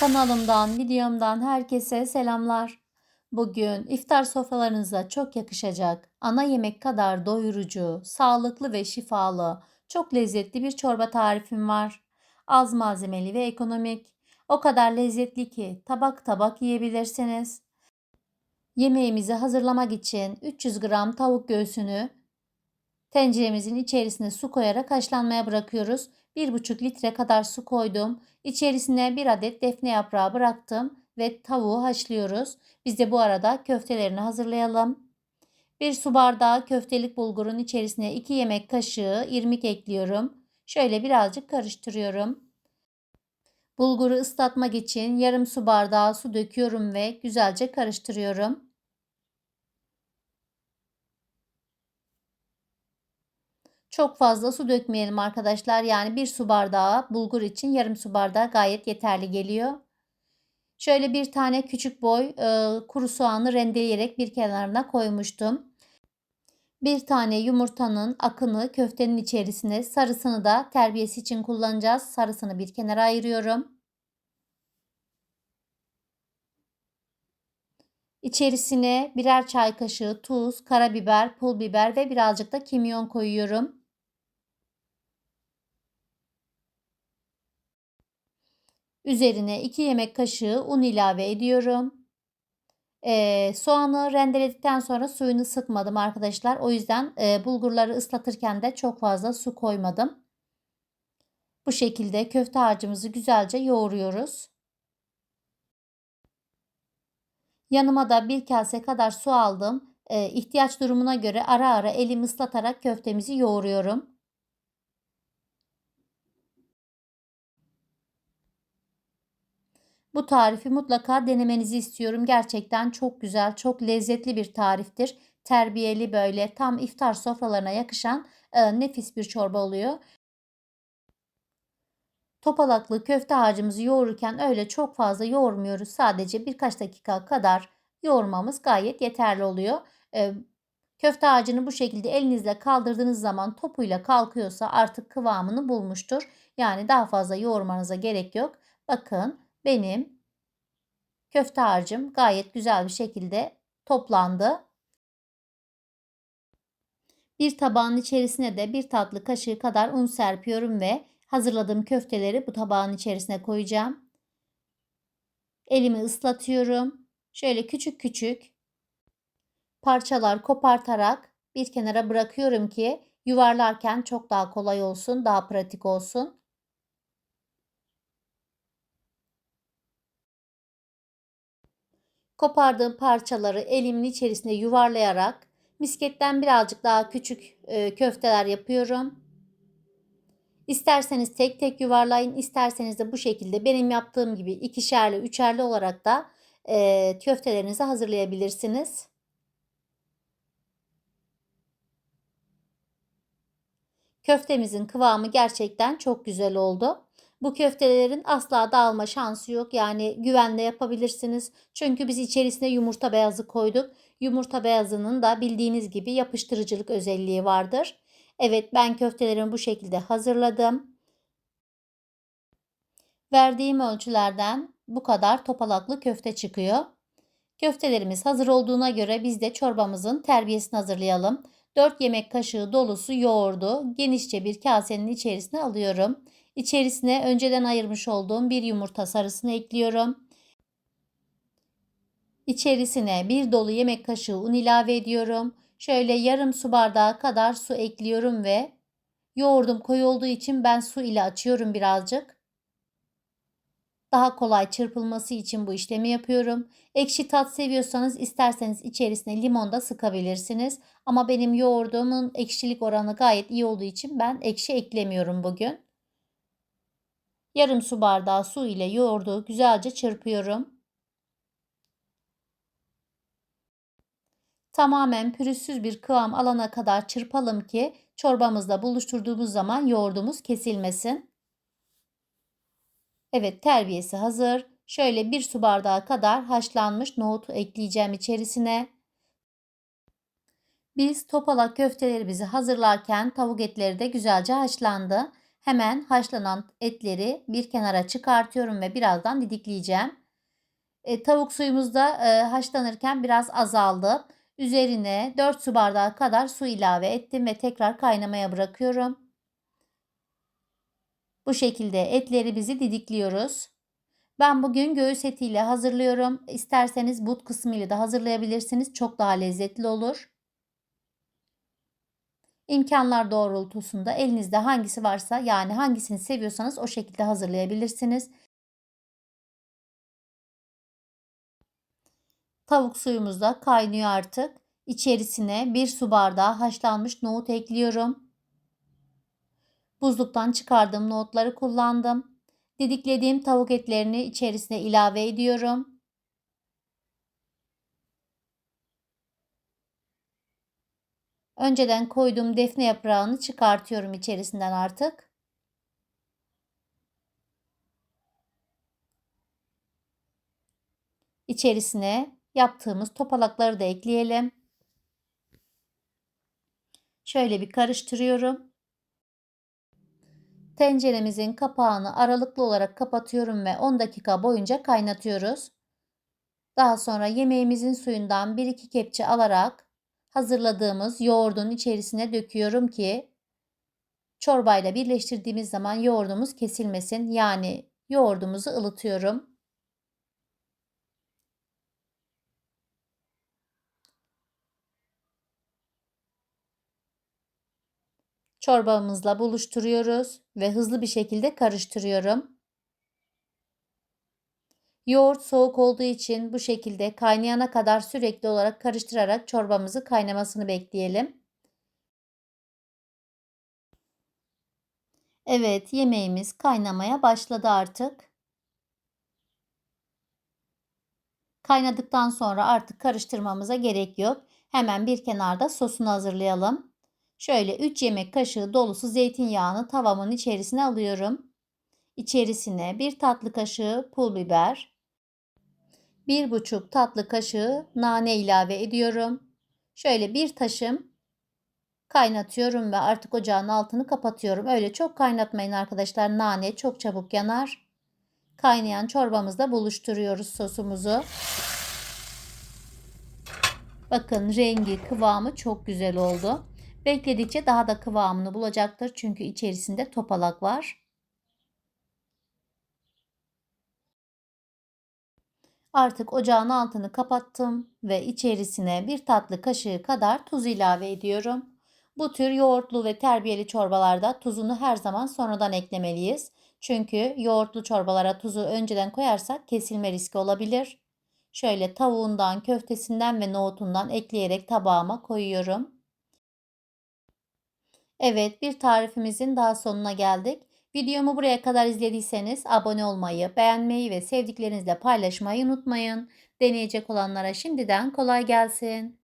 Kanalımdan, videomdan herkese selamlar. Bugün iftar sofralarınıza çok yakışacak, ana yemek kadar doyurucu, sağlıklı ve şifalı, çok lezzetli bir çorba tarifim var. Az malzemeli ve ekonomik. O kadar lezzetli ki tabak tabak yiyebilirsiniz. Yemeğimizi hazırlamak için 300 gram tavuk göğsünü tenceremizin içerisine su koyarak haşlanmaya bırakıyoruz. 1,5 litre kadar su koydum. İçerisine bir adet defne yaprağı bıraktım ve tavuğu haşlıyoruz. Biz de bu arada köftelerini hazırlayalım. Bir su bardağı köftelik bulgurun içerisine 2 yemek kaşığı irmik ekliyorum. Şöyle birazcık karıştırıyorum. Bulguru ıslatmak için yarım su bardağı su döküyorum ve güzelce karıştırıyorum. Çok fazla su dökmeyelim arkadaşlar. Yani bir su bardağı bulgur için yarım su bardağı gayet yeterli geliyor. Şöyle bir tane küçük boy e, kuru soğanı rendeleyerek bir kenarına koymuştum. Bir tane yumurtanın akını köftenin içerisine sarısını da terbiyesi için kullanacağız. Sarısını bir kenara ayırıyorum. İçerisine birer çay kaşığı tuz, karabiber, pul biber ve birazcık da kimyon koyuyorum. Üzerine 2 yemek kaşığı un ilave ediyorum. Ee, soğanı rendeledikten sonra suyunu sıkmadım arkadaşlar. O yüzden e, bulgurları ıslatırken de çok fazla su koymadım. Bu şekilde köfte harcımızı güzelce yoğuruyoruz. Yanıma da bir kase kadar su aldım. Ee, ihtiyaç durumuna göre ara ara elimi ıslatarak köftemizi yoğuruyorum. Bu tarifi mutlaka denemenizi istiyorum. Gerçekten çok güzel, çok lezzetli bir tariftir. Terbiyeli böyle tam iftar sofralarına yakışan e, nefis bir çorba oluyor. Topalaklı köfte harcımızı yoğururken öyle çok fazla yoğurmuyoruz. Sadece birkaç dakika kadar yoğurmamız gayet yeterli oluyor. E, köfte harcını bu şekilde elinizle kaldırdığınız zaman topuyla kalkıyorsa artık kıvamını bulmuştur. Yani daha fazla yoğurmanıza gerek yok. Bakın benim köfte harcım gayet güzel bir şekilde toplandı. Bir tabağın içerisine de bir tatlı kaşığı kadar un serpiyorum ve hazırladığım köfteleri bu tabağın içerisine koyacağım. Elimi ıslatıyorum. Şöyle küçük küçük parçalar kopartarak bir kenara bırakıyorum ki yuvarlarken çok daha kolay olsun, daha pratik olsun. Kopardığım parçaları elimin içerisine yuvarlayarak misketten birazcık daha küçük e, köfteler yapıyorum. İsterseniz tek tek yuvarlayın, isterseniz de bu şekilde benim yaptığım gibi ikişerli, üçerli olarak da e, köftelerinizi hazırlayabilirsiniz. Köftemizin kıvamı gerçekten çok güzel oldu. Bu köftelerin asla dağılma şansı yok. Yani güvenle yapabilirsiniz. Çünkü biz içerisine yumurta beyazı koyduk. Yumurta beyazının da bildiğiniz gibi yapıştırıcılık özelliği vardır. Evet ben köftelerimi bu şekilde hazırladım. Verdiğim ölçülerden bu kadar topalaklı köfte çıkıyor. Köftelerimiz hazır olduğuna göre biz de çorbamızın terbiyesini hazırlayalım. 4 yemek kaşığı dolusu yoğurdu genişçe bir kasenin içerisine alıyorum. İçerisine önceden ayırmış olduğum bir yumurta sarısını ekliyorum. İçerisine bir dolu yemek kaşığı un ilave ediyorum. Şöyle yarım su bardağı kadar su ekliyorum ve yoğurdum koyu olduğu için ben su ile açıyorum birazcık. Daha kolay çırpılması için bu işlemi yapıyorum. Ekşi tat seviyorsanız isterseniz içerisine limon da sıkabilirsiniz. Ama benim yoğurdumun ekşilik oranı gayet iyi olduğu için ben ekşi eklemiyorum bugün. Yarım su bardağı su ile yoğurdu güzelce çırpıyorum. Tamamen pürüzsüz bir kıvam alana kadar çırpalım ki çorbamızla buluşturduğumuz zaman yoğurdumuz kesilmesin. Evet terbiyesi hazır. Şöyle bir su bardağı kadar haşlanmış nohutu ekleyeceğim içerisine. Biz topalak köftelerimizi hazırlarken tavuk etleri de güzelce haşlandı. Hemen haşlanan etleri bir kenara çıkartıyorum ve birazdan didikleyeceğim. E, tavuk suyumuz da e, haşlanırken biraz azaldı. Üzerine 4 su bardağı kadar su ilave ettim ve tekrar kaynamaya bırakıyorum. Bu şekilde etlerimizi didikliyoruz. Ben bugün göğüs etiyle hazırlıyorum. İsterseniz but kısmıyla da hazırlayabilirsiniz. Çok daha lezzetli olur. İmkanlar doğrultusunda elinizde hangisi varsa yani hangisini seviyorsanız o şekilde hazırlayabilirsiniz. Tavuk suyumuz da kaynıyor artık. İçerisine bir su bardağı haşlanmış nohut ekliyorum. Buzluktan çıkardığım nohutları kullandım. Didiklediğim tavuk etlerini içerisine ilave ediyorum. Önceden koyduğum defne yaprağını çıkartıyorum içerisinden artık. İçerisine yaptığımız topalakları da ekleyelim. Şöyle bir karıştırıyorum. Tenceremizin kapağını aralıklı olarak kapatıyorum ve 10 dakika boyunca kaynatıyoruz. Daha sonra yemeğimizin suyundan 1-2 kepçe alarak hazırladığımız yoğurdun içerisine döküyorum ki çorbayla birleştirdiğimiz zaman yoğurdumuz kesilmesin. Yani yoğurdumuzu ılıtıyorum. Çorbamızla buluşturuyoruz ve hızlı bir şekilde karıştırıyorum. Yoğurt soğuk olduğu için bu şekilde kaynayana kadar sürekli olarak karıştırarak çorbamızı kaynamasını bekleyelim. Evet, yemeğimiz kaynamaya başladı artık. Kaynadıktan sonra artık karıştırmamıza gerek yok. Hemen bir kenarda sosunu hazırlayalım. Şöyle 3 yemek kaşığı dolusu zeytinyağını tavamın içerisine alıyorum. İçerisine 1 tatlı kaşığı pul biber, 1,5 tatlı kaşığı nane ilave ediyorum. Şöyle bir taşım kaynatıyorum ve artık ocağın altını kapatıyorum. Öyle çok kaynatmayın arkadaşlar. Nane çok çabuk yanar. Kaynayan çorbamızla buluşturuyoruz sosumuzu. Bakın rengi, kıvamı çok güzel oldu. Bekledikçe daha da kıvamını bulacaktır. Çünkü içerisinde topalak var. Artık ocağın altını kapattım ve içerisine bir tatlı kaşığı kadar tuz ilave ediyorum. Bu tür yoğurtlu ve terbiyeli çorbalarda tuzunu her zaman sonradan eklemeliyiz. Çünkü yoğurtlu çorbalara tuzu önceden koyarsak kesilme riski olabilir. Şöyle tavuğundan, köftesinden ve nohutundan ekleyerek tabağıma koyuyorum. Evet bir tarifimizin daha sonuna geldik. Videomu buraya kadar izlediyseniz abone olmayı, beğenmeyi ve sevdiklerinizle paylaşmayı unutmayın. Deneyecek olanlara şimdiden kolay gelsin.